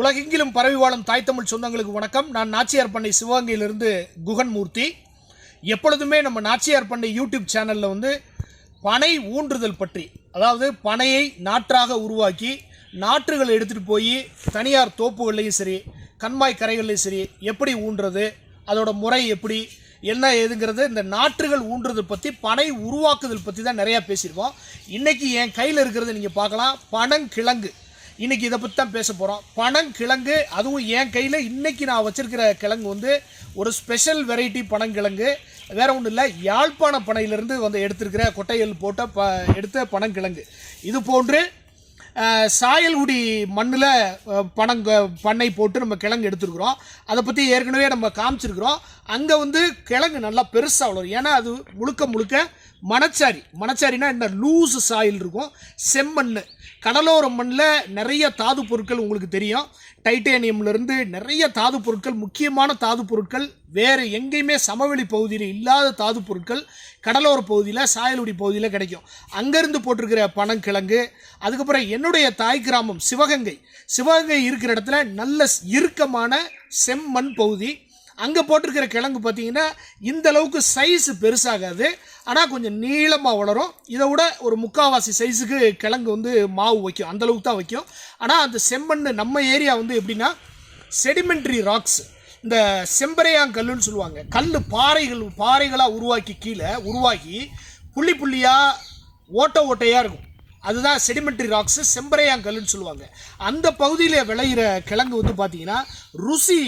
உலகெங்கிலும் பரவி வாழும் தாய் தமிழ் சொந்தங்களுக்கு வணக்கம். நான் நாச்சியார் பண்ணை சிவகங்கையிலிருந்து குகன் மூர்த்தி எப்பொழுதுமே நம்ம நாச்சியார் பண்ணை யூடியூப் சேனலில் வந்து பனை ஊன்றுதல் பற்றி அதாவது பனையை நாற்றாக உருவாக்கி நாற்றுகள் எடுத்துகிட்டு போய் தனியார் தோப்புகள்லையும் சரி கண்மாய் கரைகள்லையும் சரி எப்படி ஊன்றது அதோட முறை எப்படி என்ன ஏதுங்கிறது இந்த நாற்றுகள் ஊன்றுதல் பற்றி பனை உருவாக்குதல் பற்றி தான் நிறையா பேசியிருக்கோம். இன்றைக்கி என் கையில் இருக்கிறத நீங்கள் பார்க்கலாம். பனங்கிழங்கு. இன்னைக்கு இதை பற்றி தான் பேச போகிறோம் பனங்கிழங்கு அதுவும் என் கையில் இன்னைக்கு நான் வச்சுருக்கிற கிழங்கு வந்து ஒரு ஸ்பெஷல் வெரைட்டி பனங்கிழங்கு வேறு ஒன்றும் இல்லை யாழ்ப்பாண பனையிலிருந்து வந்து எடுத்திருக்கிற கொட்டையல் போட்ட ப எடுத்த பனங்கிழங்கு இது போன்று சாயல்குடி மண்ணில் பனங்க பண்ணை போட்டு நம்ம கிழங்கு எடுத்துருக்குறோம். அதை பற்றி ஏற்கனவே நம்ம காமிச்சிருக்கிறோம். அங்கே வந்து கிழங்கு நல்லா பெருசாக வளரும். ஏன்னா அது முழுக்க முழுக்க மணச்சாரி. மணச்சாரினா என்ன? லூஸ் சாயில் இருக்கும். செம்மண் கடலோர மண்ணில் நிறைய தாது பொருட்கள் உங்களுக்கு தெரியும். டைட்டேனியம்லேருந்து நிறைய தாது பொருட்கள் முக்கியமான தாது பொருட்கள் வேறு எங்கேயுமே சமவெளி பகுதியில் இல்லாத தாது பொருட்கள் கடலோர பகுதியில் சாயலுடி பகுதியில் கிடைக்கும். அங்கேருந்து போட்டிருக்கிற பனங்கிழங்கு அதுக்கப்புறம் என்னுடைய தாய் கிராமம் சிவகங்கை. சிவகங்கை இருக்கிற இடத்துல நல்ல இறுக்கமான செம்மண் பகுதி. அங்கே போட்டிருக்கிற கிழங்கு பார்த்தீங்கன்னா இந்த அளவுக்கு சைஸ் பெருசாகாது. ஆனால் கொஞ்சம் நீளமாக வளரும். இதை விட ஒரு முக்காவாசி சைஸுக்கு கிழங்கு வந்து மாவு வைக்கும். அந்தளவுக்கு தான் வைக்கும். ஆனால் அந்த செம்மண் நம்ம ஏரியா வந்து எப்படின்னா செடிமெண்ட்ரி ராக்ஸ் இந்த செம்பரையாங்கல்லுன்னு சொல்லுவாங்க. கல் பாறைகள் பாறைகளாக உருவாக்கி கீழே உருவாகி புள்ளி புள்ளியாக ஓட்ட ஓட்டையாக இருக்கும். அதுதான் செடிமெண்ட்ரி ராக்ஸு செம்பரையாங்கல்லுன்னு சொல்லுவாங்க. அந்த பகுதியில் விளையிற கிழங்கு வந்து பார்த்தீங்கன்னா ருசி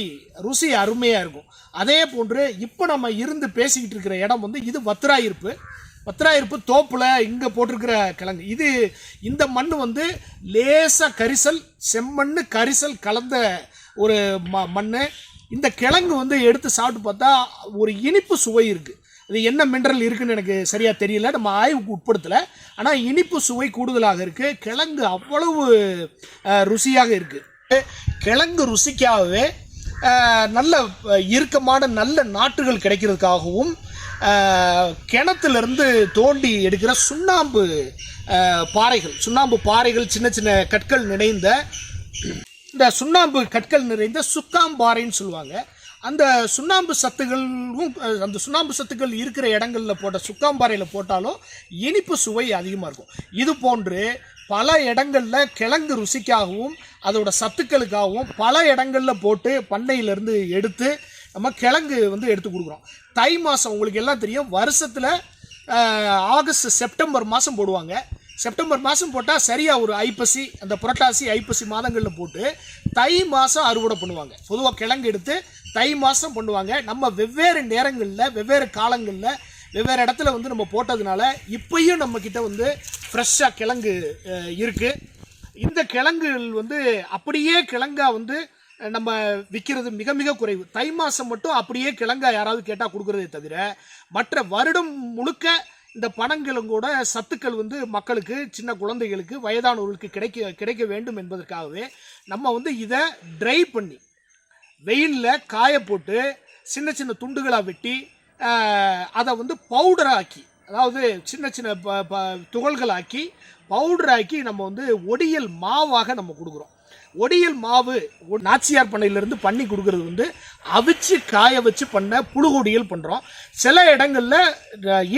ருசி அருமையாக இருக்கும். அதே போன்று இப்போ நம்ம இருந்து பேசிக்கிட்டு இருக்கிற இடம் வந்து இது வத்திராயிருப்பு. வத்திராயிருப்பு தோப்பில் இங்கே போட்டிருக்கிற கிழங்கு. இது இந்த மண் வந்து லேசாக கரிசல் செம்மண் கரிசல் கலந்த ஒரு ம மண் இந்த கிழங்கு வந்து எடுத்து சாப்பிட்டு பார்த்தா ஒரு இனிப்பு சுவை இருக்குது அது என்ன மினரல் இருக்குன்னு எனக்கு சரியாக தெரியல. நம்ம ஆய்வுக்கு உட்படுத்தலை. ஆனால் இனிப்பு சுவை கூடுதலாக இருக்குது கிழங்கு அவ்வளவு ருசியாக இருக்குது கிழங்கு ருசிக்காகவே நல்ல இறுக்கமான நல்ல நாற்றுகள் கிடைக்கிறதுக்காகவும் கிணத்துலேருந்து தோண்டி எடுக்கிற சுண்ணாம்பு பாறைகள் சுண்ணாம்பு பாறைகள் சின்ன சின்ன கற்கள் நிறைந்த இந்த சுண்ணாம்பு கற்கள் நிறைந்த சுக்காம்பாறைன்னு சொல்லுவாங்க. அந்த சுண்ணாம்பு சத்துகளும் அந்த சுண்ணாம்பு சத்துக்கள் இருக்கிற இடங்களில் போட்ட சுக்காம்பாறையில் போட்டாலும் இனிப்பு சுவை அதிகமாக இருக்கும். இது போன்று பல இடங்களில் கிழங்கு ருசிக்காகவும் அதோட சத்துக்களுக்காகவும் பல இடங்களில் போட்டு பண்ணையிலேருந்து எடுத்து நம்ம கிழங்கு வந்து எடுத்து கொடுக்குறோம். தை மாதம் உங்களுக்கு எல்லாம் தெரியும் வருஷத்தில் ஆகஸ்ட் செப்டம்பர் மாதம் போடுவாங்க. செப்டம்பர் மாதம் போட்டால் சரியாக ஒரு ஐப்பசி அந்த புரட்டாசி ஐப்பசி மாதங்களில் போட்டு தை மாதம் அறுவடை பண்ணுவாங்க. பொதுவாக கிழங்கு எடுத்து தை மாதம் பண்ணுவாங்க. நம்ம வெவ்வேறு நேரங்களில் வெவ்வேறு காலங்களில் வெவ்வேறு இடத்துல வந்து நம்ம போட்டதுனால இப்பையும் நம்மக்கிட்ட வந்து ஃப்ரெஷ்ஷாக கிழங்கு இருக்குது இந்த கிழங்குகள் வந்து அப்படியே கிழங்கா வந்து நம்ம விற்கிறது மிக மிக குறைவு. தை மாதம் மட்டும் அப்படியே கிழங்கா யாராவது கேட்டால் கொடுக்குறதே தவிர மற்ற வருடம் முழுக்க இந்த பணங்களும் கூட சத்துக்கள் வந்து மக்களுக்கு சின்ன குழந்தைகளுக்கு வயதானவர்களுக்கு கிடைக்க கிடைக்க வேண்டும் என்பதற்காகவே நம்ம வந்து இதை ட்ரை பண்ணி வெயிலில் காய போட்டு சின்ன சின்ன துண்டுகளாக வெட்டி அதை வந்து பவுடராக்கி அதாவது சின்ன சின்ன ப ப துகள்களாக்கி பவுடராக்கி நம்ம வந்து ஒடியல் மாவாக நம்ம கொடுக்குறோம். ஒடியல் மாவு நாச்சியார் பண்ணையிலேருந்து பண்ணி கொடுக்கறது வந்து அவிச்சு காய வச்சு பண்ண புழுகொடியல் பண்ணுறோம் சில இடங்களில்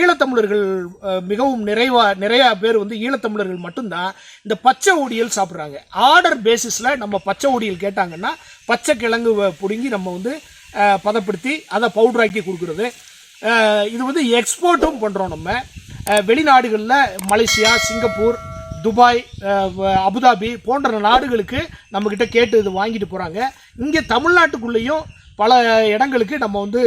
ஈழத்தமிழர்கள் மிகவும் நிறைவா நிறையா பேர் வந்து ஈழத்தமிழர்கள் மட்டும்தான் இந்த பச்சை ஒடியல் சாப்பிட்றாங்க. ஆர்டர் பேசிஸில் நம்ம பச்சை ஒடியல் கேட்டாங்கன்னா பச்சை கிழங்கு பிடுங்கி நம்ம வந்து பதப்படுத்தி அதை பவுடராக்கி கொடுக்குறது. இது வந்து எக்ஸ்போர்ட்டும் பண்ணுறோம் நம்ம. வெளிநாடுகளில் மலேசியா சிங்கப்பூர் துபாய் அபுதாபி போன்ற நாடுகளுக்கு நம்மக்கிட்ட கேட்டு இது வாங்கிட்டு போகிறாங்க இங்கே தமிழ்நாட்டுக்குள்ளேயும் பல இடங்களுக்கு நம்ம வந்து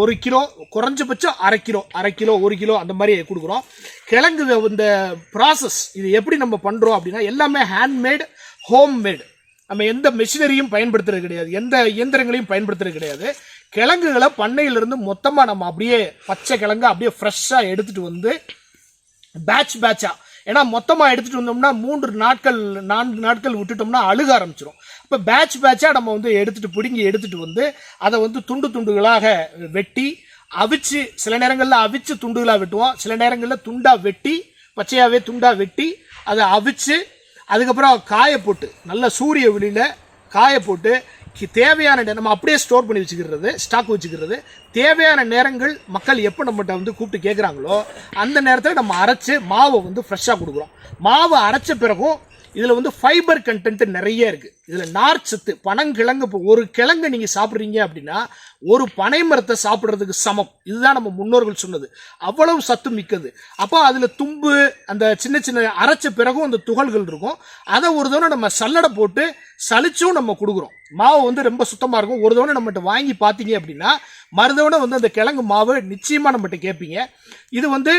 ஒரு கிலோ குறைஞ்சபட்சம் அரை கிலோ அரை கிலோ ஒரு கிலோ அந்த மாதிரி கொடுக்குறோம். கிழங்கு இந்த ப்ராசஸ் இது எப்படி நம்ம பண்ணுறோம் அப்படின்னா எல்லாமே ஹேண்ட்மேட் ஹோம்மேடு நம்ம எந்த மிஷினரியும் பயன்படுத்துறது கிடையாது. எந்த இயந்திரங்களையும் பயன்படுத்துறது கிடையாது. கிழங்குகளை பண்ணையிலிருந்து மொத்தமாக நம்ம அப்படியே பச்சை கிழங்கு அப்படியே ஃப்ரெஷ்ஷாக எடுத்துகிட்டு வந்து பேட்ச் பேட்சாக ஏன்னா மொத்தமாக எடுத்துகிட்டு வந்தோம்னா மூன்று நாட்கள் நான்கு நாட்கள் விட்டுட்டோம்னா அழுக ஆரம்பிச்சிடும் இப்போ பேட்ச் பேட்சாக நம்ம வந்து எடுத்துகிட்டு பிடுங்கி எடுத்துகிட்டு வந்து அதை வந்து துண்டு துண்டுகளாக வெட்டி அவிச்சு சில நேரங்களில் அவிச்சு துண்டுகளாக வெட்டுவோம். சில நேரங்களில் துண்டாக வெட்டி பச்சையாகவே துண்டாக வெட்டி அதை அவிச்சு அதுக்கப்புறம் காய போட்டு நல்ல சூரிய வெளியில் காய போட்டு தேவையான நம்ம அப்படியே ஸ்டோர் பண்ணி வச்சுக்கிறது ஸ்டாக் வச்சுக்கிறது. தேவையான நேரங்கள் மக்கள் எப்போ நம்மகிட்ட வந்து கூப்பிட்டு கேட்குறாங்களோ அந்த நேரத்தில் நம்ம அரைச்சு மாவை வந்து ஃப்ரெஷ்ஷாக கொடுக்குறோம். மாவை அரைச்ச பிறகும் இதில் வந்து ஃபைபர் கண்டென்ட் நிறைய இருக்குது இதில் நார்ச்சத்து பனங்கிழங்கு இப்போ ஒரு கிழங்கு நீங்கள் சாப்பிட்றீங்க அப்படின்னா ஒரு பனை மரத்தை சாப்பிட்றதுக்கு சமம். இதுதான் நம்ம முன்னோர்கள் சொன்னது. அவ்வளவு சத்து மிக்கது. அப்போ அதில் தும்பு அந்த சின்ன சின்ன அரைச்ச பிறகும் அந்த துகள்கள் இருக்கும். அதை ஒரு தடவை நம்ம சல்லடை போட்டு சலிச்சும் நம்ம கொடுக்குறோம். மாவு வந்து ரொம்ப சுத்தமாக இருக்கும். ஒரு தடவை நம்மகிட்ட வாங்கி பார்த்தீங்க அப்படின்னா மறுதவணை வந்து அந்த கிழங்கு மாவு நிச்சயமாக நம்மகிட்ட கேட்பீங்க. இது வந்து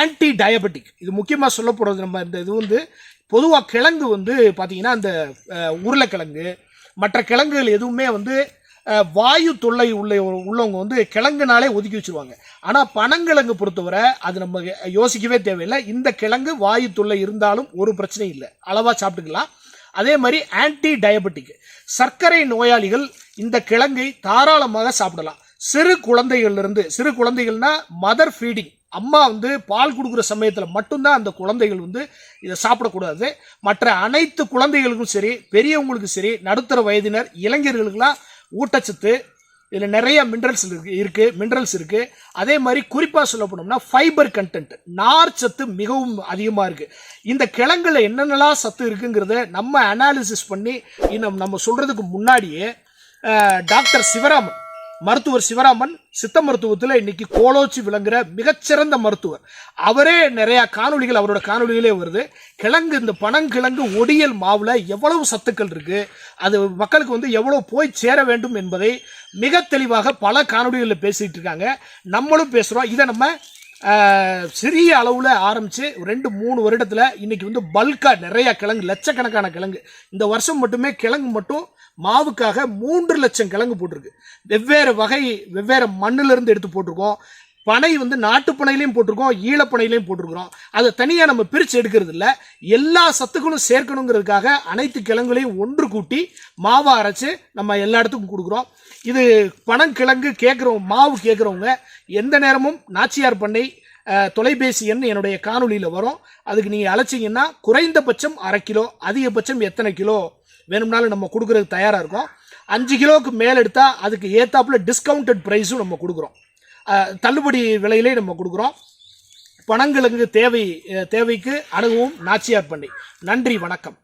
ஆன்டி டயபெட்டிக் இது முக்கியமாக சொல்ல போகிறது நம்ம இந்த இது வந்து பொதுவாக கிழங்கு வந்து பார்த்தீங்கன்னா அந்த உருளைக்கிழங்கு மற்ற கிழங்குகள் எதுவுமே வந்து வாயு தொல்லை உள்ள உள்ளவங்க வந்து கிழங்குனாலே ஒதுக்கி வச்சிருவாங்க. ஆனால் பனங்கிழங்கு பொறுத்தவரை அது நம்ம யோசிக்கவே தேவையில்லை. இந்த கிழங்கு வாயு தொல்லை இருந்தாலும் ஒரு பிரச்சனையும் இல்லை. அளவாக சாப்பிட்டுக்கலாம். அதே மாதிரி ஆன்டி டயபெட்டிக் சர்க்கரை நோயாளிகள் இந்த கிழங்கை தாராளமாக சாப்பிடலாம். சிறு குழந்தைகள்லேருந்து சிறு குழந்தைகள்னா மதர் ஃபீடிங் அம்மா வந்து பால் கொடுக்குற சமயத்தில் மட்டும்தான் அந்த குழந்தைகள் வந்து இதை சாப்பிடக்கூடாது. மற்ற அனைத்து குழந்தைகளுக்கும் சரி பெரியவங்களுக்கும் சரி நடுத்தர வயதினர் இளைஞர்களுக்கெல்லாம் ஊட்டச்சத்து இதில் நிறைய மினரல்ஸ் இருக்கு இருக்குது மினரல்ஸ் இருக்குது அதே மாதிரி குறிப்பாக சொல்ல போனோம்னா ஃபைபர் கண்டென்ட் நார் சத்து மிகவும் அதிகமாக இருக்குது இந்த கிழங்குல என்னென்னலாம் சத்து இருக்குங்கிறத நம்ம அனாலிசிஸ் பண்ணி இன்னும் நம்ம சொல்கிறதுக்கு முன்னாடியே டாக்டர் சிவராமன் மருத்துவர் சிவராமன் சித்த மருத்துவத்தில் இன்னைக்கு கோலோச்சி விளங்குற மிகச்சிறந்த மருத்துவர். அவரே நிறைய காணொளிகள் அவரோட காணொலிகளே வருது. கிழங்கு இந்த பனங்கிழங்கு ஒடியல் மாவுல எவ்வளவு சத்துக்கள் இருக்கு அது மக்களுக்கு வந்து எவ்வளவு போய் சேர வேண்டும் என்பதை மிக தெளிவாக பல காணொலிகளில் பேசிட்டு இருக்காங்க. நம்மளும் பேசுறோம். இதை நம்ம சிறிய அளவில் ஆரம்பித்து ரெண்டு மூணு வருடத்தில் இன்னைக்கு வந்து பல்காக நிறையா கிழங்கு லட்சக்கணக்கான கிழங்கு. இந்த வருஷம் மட்டுமே கிழங்கு மட்டும் மாவுக்காக மூன்று லட்சம் கிழங்கு போட்டிருக்கு. வெவ்வேறு வகை வெவ்வேறு மண்ணிலிருந்து எடுத்து போட்டிருக்கோம். பனை வந்து நாட்டு பனையிலையும் போட்டிருக்கோம் ஈழப்பனையிலையும் போட்டிருக்கிறோம். அதை தனியாக நம்ம பிரித்து எடுக்கிறது இல்லை எல்லா சத்துக்களும் சேர்க்கணுங்கிறதுக்காக அனைத்து கிழங்குகளையும் ஒன்று கூட்டி மாவை அரைச்சி நம்ம எல்லா இடத்துக்கும் கொடுக்குறோம். இது பனங்கிழங்கு கேட்குறவங்க மாவு கேட்குறவங்க எந்த நேரமும் நாச்சியார் பண்ணை தொலைபேசி எண் என்னுடைய காணொலியில் வரும். அதுக்கு நீங்கள் அழைச்சிங்கன்னா குறைந்தபட்சம் அரை கிலோ அதிகபட்சம் எத்தனை கிலோ வேணும்னாலும் நம்ம கொடுக்குறதுக்கு தயாராக இருக்கோம். அஞ்சு கிலோவுக்கு மேலே எடுத்தால் அதுக்கு ஏத்தாப்புல டிஸ்கவுண்டட் ப்ரைஸும் நம்ம கொடுக்குறோம். தள்ளுபடி விலையிலே நம்ம கொடுக்குறோம். பணங்களுக்கு தேவை தேவைக்கு அணுகவும் நாச்சியார் பண்ணி. நன்றி வணக்கம்.